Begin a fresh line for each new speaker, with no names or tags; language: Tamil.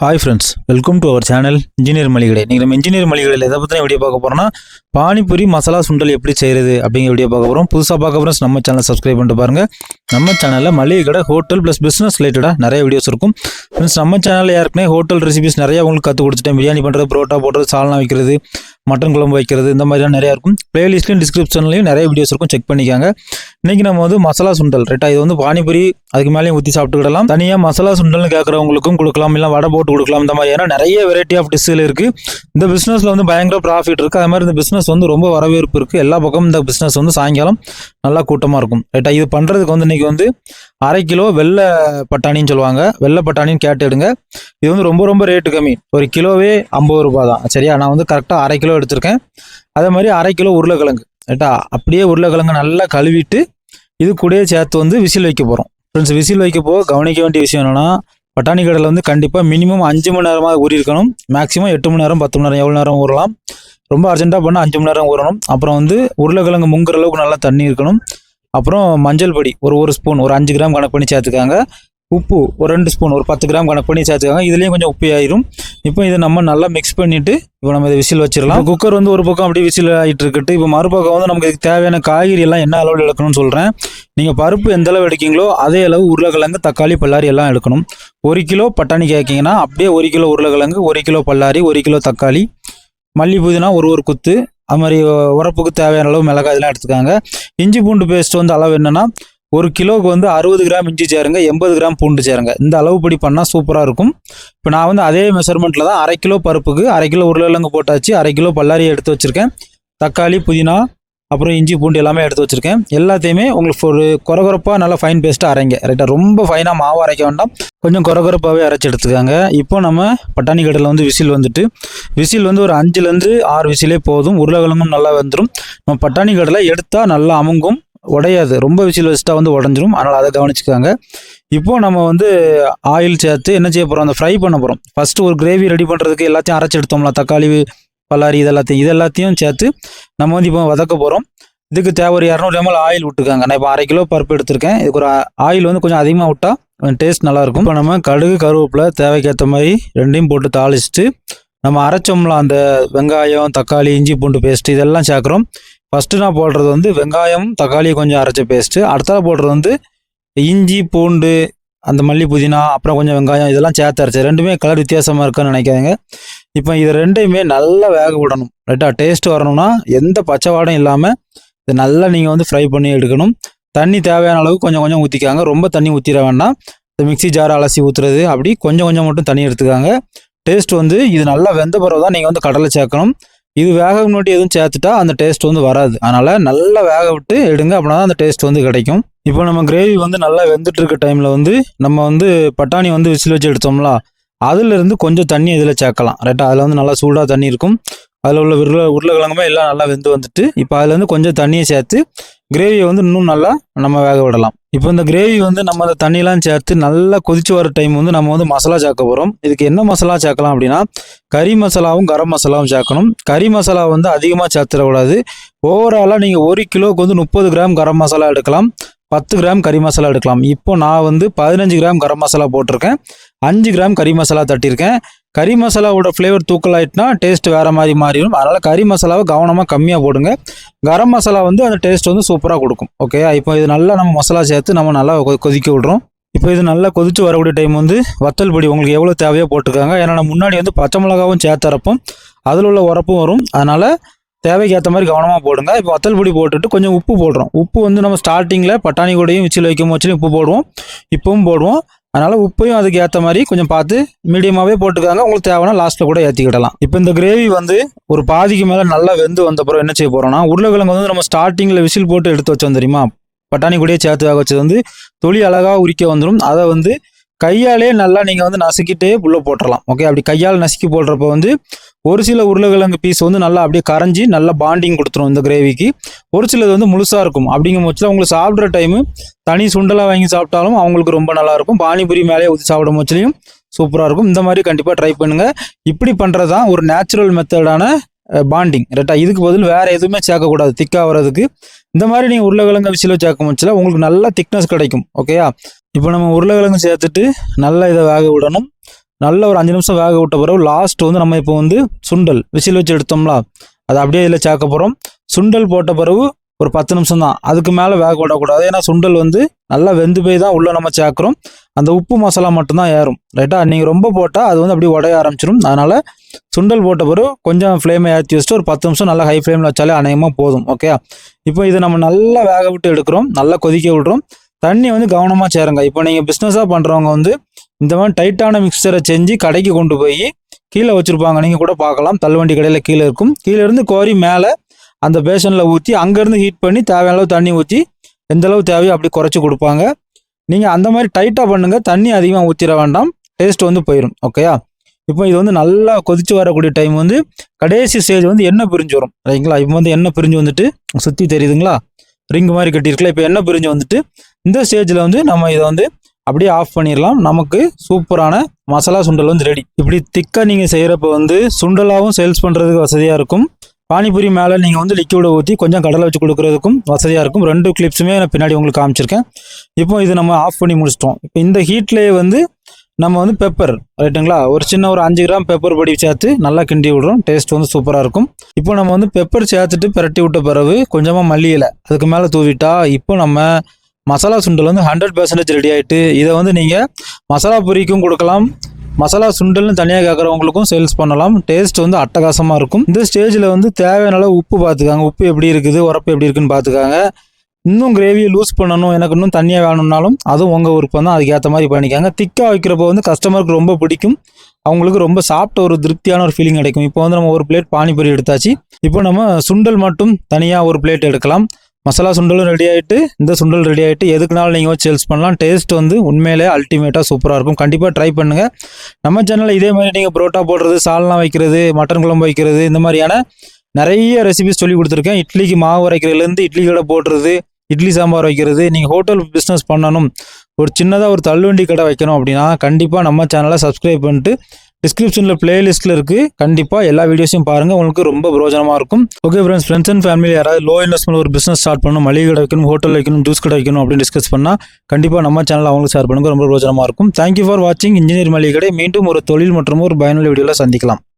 Hi friends welcome to our channel engineer மளிகடை நீங்கள் நம்ம இன்ஜினியர் மளிகடையில் எதை பற்றின வீடியோ பார்க்க போகிறோம்னா பானிபூரி மசாலா சுண்டல் எப்படி செய்கிறது அப்படிங்கிற வீடியோ பார்க்க போகிறோம் புதுசாக பார்க்க ஃப்ரெண்ட்ஸ் நம்ம சேனலை சப்ஸ்கிரைப் பண்ணிட்டு பாருங்கள் நம்ம சேனலில் மளிகை கடை ஹோட்டல் ப்ளஸ் பிஸ்னஸ் ரிலேட்டடாக நிறைய வீடியோஸ் இருக்கும். ஃப்ரெண்ட்ஸ் நம்ம சேனலில் யாருக்குமே ஹோட்டல் ரெசிபிஸ் நிறையா உங்களுக்கு கற்றுக் கொடுத்துட்டேன். பிரியாணி பண்ணுறது புரோட்டா போடுறது சால்னா வைக்கிறது மட்டன் குழம்பு வைக்கிறது இந்த மாதிரிலாம் நிறையா இருக்கும். பிளேலிஸ்ட்லையும் டிஸ்கிரிப்ஷன்லையும் நிறைய வீடியோஸ் இருக்கும். செக் பண்ணிக்காங்க. இன்றைக்கி நம்ம வந்து மசாலா சுண்டல் ரைட்டா இது வந்து பானிபூரி அதுக்கு மேலேயும் ஊற்றி சாப்பிட்டுக்கிடலாம் தனியாக மசாலா சுண்டல்னு கேட்குறவங்களுக்கும் கொடுக்கலாம். இல்லை வடை போட்டு கொடுக்கலாம். இந்த மாதிரி. ஏன்னா நிறைய வெரைட்டி ஆஃப் டிஷ்ஷில் இருக்குது இந்த பிஸ்னஸில் வந்து பயங்கர ப்ராஃபிட் இருக்குது அது மாதிரி இந்த பிஸ்னஸ் வந்து ரொம்ப வரவேற்பு இருக்குது எல்லா பக்கமும் இந்த பிஸ்னஸ் வந்து சாயங்காலம் நல்லா கூட்டமாக இருக்கும். ரைட்டா இது பண்ணுறதுக்கு வந்து இன்றைக்கி வந்து அரை கிலோ வெள்ளை பட்டாணின்னு சொல்லுவாங்க. வெள்ளை பட்டாணின்னு கேட்டு எடுங்க. இது வந்து ரொம்ப ரொம்ப ரேட்டு கம்மி. ஒரு கிலோவே ஐம்பது ரூபா தான். சரியா? நான் வந்து கரெக்டாக அரை கிலோ எடுத்திருக்கேன். அதே மாதிரி அரை கிலோ உருளைக்கிழங்கு. ரைட்டா அப்படியே உருளைக்கிழங்கு நல்லா கழுவிட்டு இது கூடயே சேர்த்து வந்து விசில் வைக்க போகிறோம் ஃப்ரெண்ட்ஸ் விசில் வைக்க போக கவனிக்க வேண்டிய விஷயம் என்னென்னா பட்டாணி கடையில் வந்து கண்டிப்பாக மினிமம் அஞ்சு மணி நேரமாக ஊறி இருக்கணும் மேக்ஸிமம் எட்டு மணி நேரம் பத்து மணி நேரம் எவ்வளோ நேரம் ஊறலாம்? ரொம்ப அர்ஜென்ட்டாக பண்ணால் அஞ்சு மணி நேரம் ஊறணும். அப்புறம் வந்து உருளைக்கிழங்கு முங்குற அளவுக்கு நல்லா தண்ணி இருக்கணும். அப்புறம் மஞ்சள் பொடி ஒரு ஒரு ஸ்பூன் ஒரு அஞ்சு கிராம் கணக்கு பண்ணி சேர்த்துக்காங்க. உப்பு ஒரு ரெண்டு ஸ்பூன் ஒரு பத்து கிராம் கணக்கு பண்ணி சேர்த்துக்காங்க. இதுலேயும் கொஞ்சம் உப்பு ஆயிரும் இப்போ இதை நம்ம நல்லா மிக்ஸ் பண்ணிட்டு இப்போ நம்ம இதை விசில் வச்சிடலாம். குக்கர் வந்து ஒரு பக்கம் அப்படியே விசில் ஆகிட்டு இருக்கட்டு இப்போ மறுபக்கம் வந்து நமக்கு இதுக்கு தேவையான காய்கறி எல்லாம் என்ன அளவில் எடுக்கணும்னு சொல்கிறேன் நீங்கள் பருப்பு எந்த அளவு எடுக்கீங்களோ அதே அளவு உருளைக்கிழங்கு தக்காளி பல்லாரி எல்லாம் எடுக்கணும். ஒரு கிலோ பட்டாணி கேட்கிங்கன்னா அப்படியே ஒரு கிலோ உருளைக்கிழங்கு ஒரு கிலோ பல்லாரி ஒரு கிலோ தக்காளி மல்லி புதினா ஒரு ஒரு குத்து. அது மாதிரி உரப்புக்கு தேவையான அளவு மிளகாய் இதெல்லாம் எடுத்துக்காங்க. இஞ்சி பூண்டு பேஸ்ட் வந்து அளவு என்னென்னா ஒரு கிலோவுக்கு வந்து அறுபது கிராம் இஞ்சி சேருங்க எண்பது கிராம் பூண்டு சேருங்க. இந்த அளவுப்படி பண்ணால் சூப்பராக இருக்கும். இப்போ நான் வந்து அதே மெஷர்மெண்ட்டில் தான் அரை கிலோ பருப்புக்கு அரை கிலோ உருளைக்கிழங்கு போட்டாச்சு அரை கிலோ பல்லாரி எடுத்து வச்சுருக்கேன். தக்காளி புதினா அப்புறம் இஞ்சி பூண்டு எல்லாமே எடுத்து வச்சுருக்கேன். எல்லாத்தையுமே உங்களுக்கு ஒரு குறகுறப்பாக நல்லா ஃபைன் பேஸ்ட்டாக அரைங்க. ரைட்டாக ரொம்ப ஃபைனாக மாவு அரைக்க வேண்டாம். கொஞ்சம் குறகுறப்பாகவே அரைச்சி எடுத்துக்காங்க. இப்போ நம்ம பட்டாணி கடையில் வந்து விசில் வந்துட்டு விசில் வந்து ஒரு அஞ்சுலேருந்து ஆறு விசிலே போதும். உருளைக்கிழங்கும் நல்லா வந்துடும் நம்ம பட்டாணி கடலை எடுத்தால் நல்லா அமுங்கும். உடையாது. ரொம்ப விசில் வச்சுட்டா வந்து உடஞ்சிரும். அதனால் அதை கவனிச்சுக்காங்க. இப்போது நம்ம வந்து ஆயில் சேர்த்து என்ன செய்ய போகிறோம் அந்த ஃப்ரை பண்ண போகிறோம் ஃபஸ்ட்டு ஒரு கிரேவி ரெடி பண்ணுறதுக்கு எல்லாத்தையும் அரைச்சி எடுத்தோம்ல. தக்காளி பல்லாரி இது எல்லாத்தையும் இது எல்லாத்தையும் சேர்த்து நம்ம வந்து இப்போ வதக்க போகிறோம் இதுக்கு தேவை ஒரு இரநூறு எம்எல் ஆயில் விட்டுருக்காங்க நான் இப்போ அரை கிலோ பருப்பு எடுத்திருக்கேன். இதுக்கு ஒரு ஆயில் வந்து கொஞ்சம் அதிகமாக விட்டால் கொஞ்சம் டேஸ்ட் நல்லாயிருக்கும் இப்போ நம்ம கடுகு கருவேப்பிலை தேவைக்கேற்ற மாதிரி ரெண்டையும் போட்டு தாளிச்சிட்டு நம்ம அரைச்சோம்ல அந்த வெங்காயம் தக்காளி இஞ்சி பூண்டு பேஸ்ட் இதெல்லாம் சேர்க்குறோம். ஃபஸ்ட்டு நான் போடுறது வந்து வெங்காயம் தக்காளி கொஞ்சம் அரைச்ச பேஸ்ட்டு அடுத்தது போடுறது வந்து இஞ்சி பூண்டு அந்த மல்லி புதினா அப்புறம் கொஞ்சம் வெங்காயம் இதெல்லாம் சேர்த்து அரைச்சி ரெண்டுமே கலர் வித்தியாசமாக இருக்குன்னு நினைக்காதீங்க. இப்போ இது ரெண்டையுமே நல்லா வேக விடணும். ரைட்டா டேஸ்ட் வரணும்னா எந்த பச்சை வாடம் இல்லாமல் இது நல்லா நீங்கள் வந்து ஃப்ரை பண்ணி எடுக்கணும். தண்ணி தேவையான அளவுக்கு கொஞ்சம் கொஞ்சம் ஊற்றிக்காங்க ரொம்ப தண்ணி ஊற்றிட வேண்டாம். இந்த மிக்ஸி ஜார் அலசி ஊற்றுறது அப்படி கொஞ்சம் கொஞ்சம் மட்டும் தண்ணி எடுத்துக்காங்க. டேஸ்ட் வந்து இது நல்லா வெந்த பிறகு தான் நீங்கள் வந்து கடலை சேர்க்கணும். இது வேக முன்னாடி எதுவும் சேர்த்துட்டா அந்த டேஸ்ட் வந்து வராது. அதனால் நல்லா வேக விட்டு எடுங்க. அப்படின்னா அந்த டேஸ்ட் வந்து கிடைக்கும். இப்போ நம்ம கிரேவி வந்து நல்லா வெந்துட்டு இருக்க டைமில் வந்து நம்ம வந்து பட்டாணி வந்து விசில் வச்சு எடுத்தோம்ல அதுலேருந்து கொஞ்சம் தண்ணி இதில் சேர்க்கலாம். ரைட்டா அதில் வந்து நல்லா சூடாக தண்ணி இருக்கும். அதில் உள்ள உருளை உருளைக்கிழங்குமே எல்லாம் நல்லா வெந்து வந்துட்டு இப்போ அதுலேருந்து கொஞ்சம் தண்ணியை சேர்த்து கிரேவியை வந்து இன்னும் நல்லா நம்ம வேக விடலாம். இப்போ இந்த கிரேவி வந்து நம்ம அந்த தண்ணியெலாம் சேர்த்து நல்லா கொதிச்சு வர டைம் வந்து நம்ம வந்து மசாலா சேர்க்க போகிறோம் இதுக்கு என்ன மசாலா சேர்க்கலாம் அப்படின்னா கறி மசாலாவும் கரம் மசாலாவும் சேர்க்கணும். கறி மசாலா வந்து அதிகமாக சேர்த்துடக்கூடாது. ஓவராலாக நீங்கள் ஒரு கிலோவுக்கு வந்து முப்பது கிராம் கரம் மசாலா எடுக்கலாம். பத்து கிராம் கறி மசாலா எடுக்கலாம். இப்போ நான் வந்து பதினஞ்சு கிராம் கரம் மசாலா போட்டிருக்கேன். அஞ்சு கிராம் கறி மசாலா தட்டியிருக்கேன். கறி மசாலாவோட ஃப்ளேவர் தூக்கலாயிட்டுனா டேஸ்ட் வேறு மாதிரி மாறிடும். அதனால் கறி மசாலாவை கவனமாக கம்மியாக போடுங்க. கரம் மசாலா வந்து அந்த டேஸ்ட் வந்து சூப்பராக கொடுக்கும். ஓகே இப்போ இது நல்லா நம்ம மசாலா சேர்த்து நம்ம நல்லா கொதிக்க விட்றோம். இப்போ இது நல்லா கொதிச்சு வரக்கூடிய டைம் வந்து வத்தல் பொடி உங்களுக்கு எவ்வளோ தேவையோ போட்டுருக்காங்க ஏன்னா நான் முன்னாடி வந்து பச்சை மிளகாவும் சேர்த்தரப்போம் அதில் உள்ள உரப்பும் வரும். அதனால் தேவைக்கு ஏற்ற மாதிரி கவனமாக போடுங்க. இப்போ வத்தல் பொடி போட்டுட்டு கொஞ்சம் உப்பு போடுறோம். உப்பு வந்து நம்ம ஸ்டார்டிங்கில் பட்டாணி கூடையும் விச்சில் வைக்கும் வச்சுலையும் உப்பு போடுவோம். இப்பவும் போடுவோம். அதனால் உப்பையும் அதுக்கு ஏற்ற மாதிரி கொஞ்சம் பார்த்து மீடியமாகவே போட்டுக்காங்க உங்களுக்கு தேவைன்னா லாஸ்ட்டில் கூட ஏற்றிக்கிடலாம் இப்போ இந்த கிரேவி வந்து ஒரு பாதிக்கு மேலே நல்லா வெந்து வந்தப்புறம் என்ன செய்ய போகிறோம்னா உருளைக்கிழங்கு வந்து நம்ம ஸ்டார்டிங்கில் விசில் போட்டு எடுத்து வச்சோம் தெரியுமா? பட்டாணி கூடயே சேர்த்து வேக வச்சது வந்து தொளி அழகாக உரிக்க வந்துடும் அதை வந்து கையாலே நல்லா நீங்கள் வந்து நசுக்கிட்டே உள்ளே போட்டுடலாம் ஓகே அப்படி கையால் நசுக்கி போடுறப்ப வந்து ஒரு சில உருளைக்கிழங்கு பீஸ் வந்து நல்லா அப்படியே கரைஞ்சி நல்லா பாண்டிங் கொடுத்துரும் இந்த கிரேவிக்கு ஒரு சிலது வந்து முழுசாக இருக்கும். அப்படிங்கும் பட்சத்தில் அவங்களுக்கு சாப்பிட்ற டைமு தனி சுண்டலாக வாங்கி சாப்பிட்டாலும் அவங்களுக்கு ரொம்ப நல்லாயிருக்கும் பானிபூரி மேலே ஊற்றி சாப்பிடும் பட்சலையும் சூப்பராக இருக்கும். இந்த மாதிரி கண்டிப்பாக ட்ரை பண்ணுங்கள் இப்படி பண்ணுறது தான் ஒரு நேச்சுரல் மெத்தடான பாண்டிங் ரைட்டா இதுக்கு பதில் வேறு எதுவுமே சேர்க்கக்கூடாது. திக்காக வர்றதுக்கு. இந்த மாதிரி நீங்கள் உருளைக்கிழங்கு விசில சேர்க்க முச்சில் உங்களுக்கு நல்ல திக்னஸ் கிடைக்கும். ஓகேயா இப்போ நம்ம உருளைக்கிழங்கு சேர்த்துட்டு நல்லா இதை வேக விடணும். நல்ல ஒரு அஞ்சு நிமிஷம் வேக விட்ட பிறகு லாஸ்ட் வந்து நம்ம இப்போ வந்து சுண்டல் விசில் வச்சு எடுத்தோம்ல அதை அப்படியே இதில் சேர்க்க போகிறோம் சுண்டல் போட்ட பிறகு ஒரு பத்து நிமிஷம் தான். அதுக்கு மேலே வேக விடக்கூடாது. ஏன்னா சுண்டல் வந்து நல்லா வெந்து போய் தான் உள்ளே நம்ம சேர்க்குறோம். அந்த உப்பு மசாலா மட்டும்தான் ஏறும். ரைட்டா நீங்கள் ரொம்ப போட்டால் அது வந்து அப்படியே உடைய ஆரம்பிச்சிடும் அதனால் சுண்டல் போட்ட பிறகு கொஞ்சம் ஃப்ளேமை ஏற்றி வச்சுட்டு ஒரு பத்து நிமிஷம் நல்லா ஹை ஃப்ளேமில் வச்சாலே அநேகமாக போதும். ஓகே இப்போ இதை நம்ம நல்லா வேக விட்டு எடுக்கிறோம். நல்லா கொதிக்க விடுறோம். தண்ணி வந்து கவனமாக சேருங்க. இப்போ நீங்கள் பிஸ்னஸாக பண்ணுறவங்க வந்து இந்த மாதிரி டைட்டான மிக்சரை செஞ்சு கடைக்கு கொண்டு போய் கீழே வச்சுருப்பாங்க. நீங்கள் கூட பார்க்கலாம். தள்ளுவண்டி கடையில் கீழே இருக்கும். கீழே இருந்து கோரி மேலே அந்த பேஷனில் ஊற்றி அங்கேருந்து ஹீட் பண்ணி தேவையான அளவு தண்ணி ஊற்றி எந்த அளவு தேவையோ அப்படி குறைச்சி கொடுப்பாங்க. நீங்கள் அந்த மாதிரி டைட்டாக பண்ணுங்கள் தண்ணி அதிகமாக ஊற்றிட வேண்டாம். டேஸ்ட் வந்து போயிடும் ஓகேயா இப்போ இது வந்து நல்லா கொதிச்சு வரக்கூடிய டைம் வந்து கடைசி ஸ்டேஜ் வந்து எண்ணெய் பிரிஞ்சு வரும். ரைங்களா இப்போ வந்து எண்ணெய் பிரிஞ்சு வந்துட்டு சுற்றி தெரியுதுங்களா? ரிங் மாதிரி கட்டியிருக்கலாம் இப்போ என்ன பிரிஞ்சு வந்துட்டு இந்த ஸ்டேஜில் வந்து நம்ம இதை வந்து அப்படியே ஆஃப் பண்ணிடலாம். நமக்கு சூப்பரான மசாலா சுண்டல் வந்து ரெடி இப்படி திக்காக நீங்கள் செய்கிறப்ப வந்து சுண்டலாகவும் சேல்ஸ் பண்ணுறதுக்கு வசதியாக இருக்கும். பானிபூரி மேலே நீங்கள் வந்து லிக்யூடை ஊற்றி கொஞ்சம் கடலை வச்சு கொடுக்குறதுக்கும் வசதியாக இருக்கும். ரெண்டு கிளிப்ஸுமே நான் பின்னாடி உங்களுக்கு காமிச்சிருக்கேன். இப்போ இது நம்ம ஆஃப் பண்ணி முடிச்சிட்டோம். இப்போ இந்த ஹீட்லேயே வந்து நம்ம வந்து பெப்பர் ரைட்டுங்களா ஒரு சின்ன ஒரு அஞ்சு கிராம் பெப்பர் பொடி சேர்த்து நல்லா கிண்டி விடுறோம். டேஸ்ட் வந்து சூப்பராக இருக்கும். இப்போ நம்ம வந்து பெப்பர் சேர்த்துட்டு பிரட்டி விட்ட பிறகு கொஞ்சமாக மல்லி இலை அதுக்கு மேலே தூவிட்டா இப்போ நம்ம மசாலா சுண்டல் வந்து ஹண்ட்ரட் பர்சன்டேஜ் ரெடி ஆகிட்டு இதை வந்து நீங்கள் மசாலா பொரிக்கும் கொடுக்கலாம். மசாலா சுண்டல்னு தனியாக கேட்குறவங்களுக்கும் சேல்ஸ் பண்ணலாம். டேஸ்ட் வந்து அட்டகாசமாக இருக்கும். இந்த ஸ்டேஜில் வந்து தேவையான அளவு உப்பு பார்த்துக்காங்க. உப்பு எப்படி இருக்குது உரப்பு எப்படி இருக்குன்னு பார்த்துக்காங்க. இன்னும் கிரேவியை லூஸ் பண்ணணும் எனக்கு இன்னும் தண்ணியாக வேணும்னாலும் அதுவும் உங்கள் விருப்பம் தான். அதுக்கேற்ற மாதிரி பண்ணிக்காங்க. திக்காக வைக்கிறப்போ வந்து கஸ்டமருக்கு ரொம்ப பிடிக்கும். அவங்களுக்கு ரொம்ப சாப்பிட்ட ஒரு திருப்தியான ஒரு ஃபீலிங் கிடைக்கும். இப்போ வந்து நம்ம ஒரு பிளேட் பானிபூரி எடுத்தாச்சு. இப்போ நம்ம சுண்டல் மட்டும் தனியாக ஒரு பிளேட் எடுக்கலாம். மசாலா சுண்டலும் ரெடி ஆகிட்டு இந்த சுண்டல் ரெடி ஆகிட்டு எதுக்குனாலும் நீங்கள் வச்சு சேல்ஸ் பண்ணலாம். டேஸ்ட் வந்து உண்மையிலே அல்டிமேட்டாக சூப்பராக இருக்கும். கண்டிப்பாக ட்ரை பண்ணுங்கள் நம்ம சேனலில் இதே மாதிரி நீங்கள் புரோட்டா போடுறது சால்னா வைக்கிறது மட்டன் குழம்பு வைக்கிறது இந்த மாதிரியான நிறைய ரெசிபிஸ் சொல்லி கொடுத்துருக்கேன். இட்லிக்கு மாவு வரைக்கிறதுலேருந்து இட்லி கடை போடுறது இட்லி சாம்பார் வைக்கிறது. நீங்கள் ஹோட்டல் பிஸ்னஸ் பண்ணணும். ஒரு சின்னதாக ஒரு தள்ளுவண்டி கடை வைக்கணும் அப்படின்னா கண்டிப்பாக நம்ம சேனலை சப்ஸ்கிரைப் பண்ணிட்டு டிஸ்கிரிப்ஷனில் பிளேலிஸ்ட்டில் இருக்குது கண்டிப்பாக எல்லா வீடியோஸையும் பாருங்கள் உங்களுக்கு ரொம்ப பிரோஜனமாக இருக்கும். Okay friends friends and family யாராவது லோ இன்வெஸ்ட்மெண்ட் ஒரு பிஸ்னஸ் ஸ்டார்ட் பண்ணணும் மளிகை கடை வைக்கணும் ஹோட்டல் வைக்கணும் ஜூஸ் கடை வைக்கணும் அப்படின்னு டிஸ்கஸ் பண்ணால் கண்டிப்பாக நம்ம சேனல் அவங்களுக்கு ஷேர் பண்ணுங்க. ரொம்ப பிரோஜனமாக இருக்கும். தேங்க்யூ ஃபார் வாட்சிங் இன்ஜினியர் மளிகை கடை. மீண்டும் ஒரு தொழில் மற்றும் ஒரு பயனுள்ள வீடியோவில் சந்திக்கலாம்.